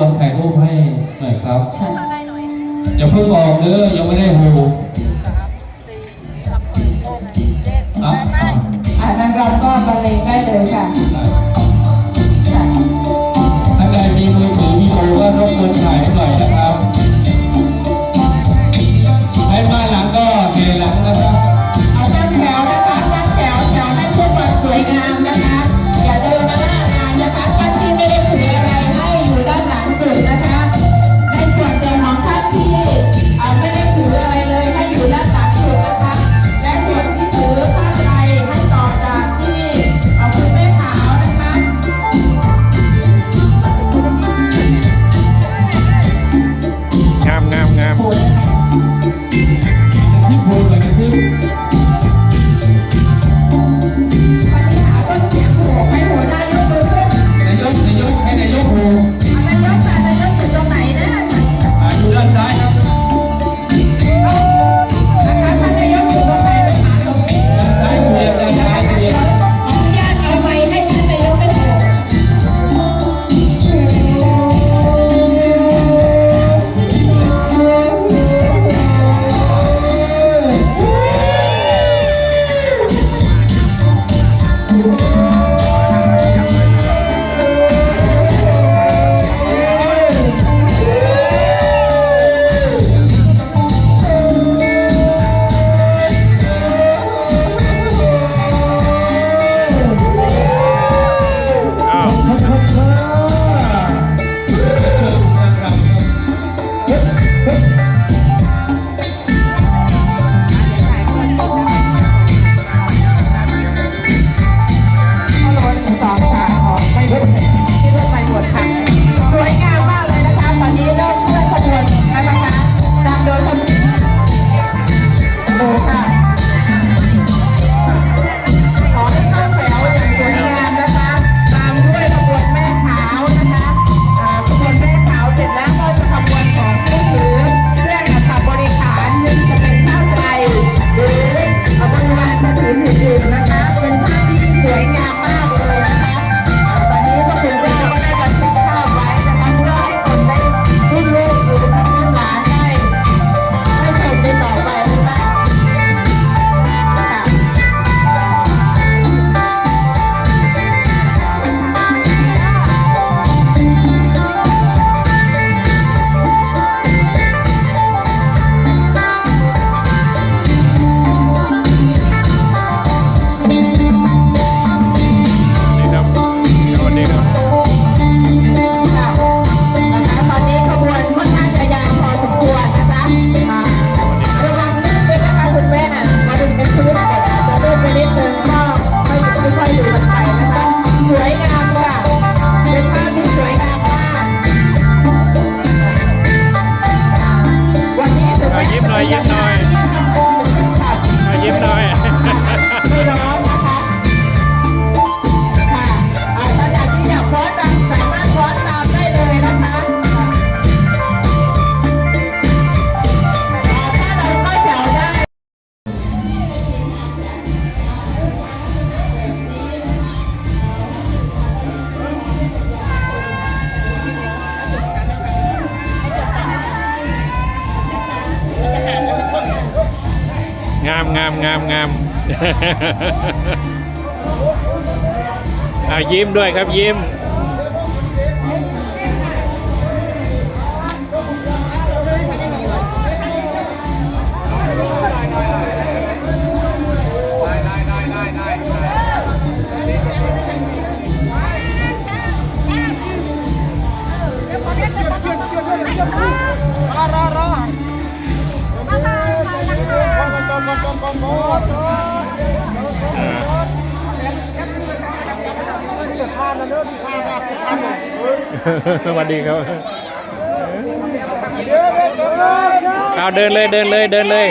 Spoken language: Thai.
วันถ่ายรูปให้หน่อยครับอย่าเพิ่งออกเด้อยังไม่ได้โหสามสี่ห้าหกเจ็ดบรรเลงได้เลยค่ะ งามงามงามงามอายิ้มด้วยครับยิ้ม สวัสดีครับเอาเดินเลยเดินเลยเดินเลย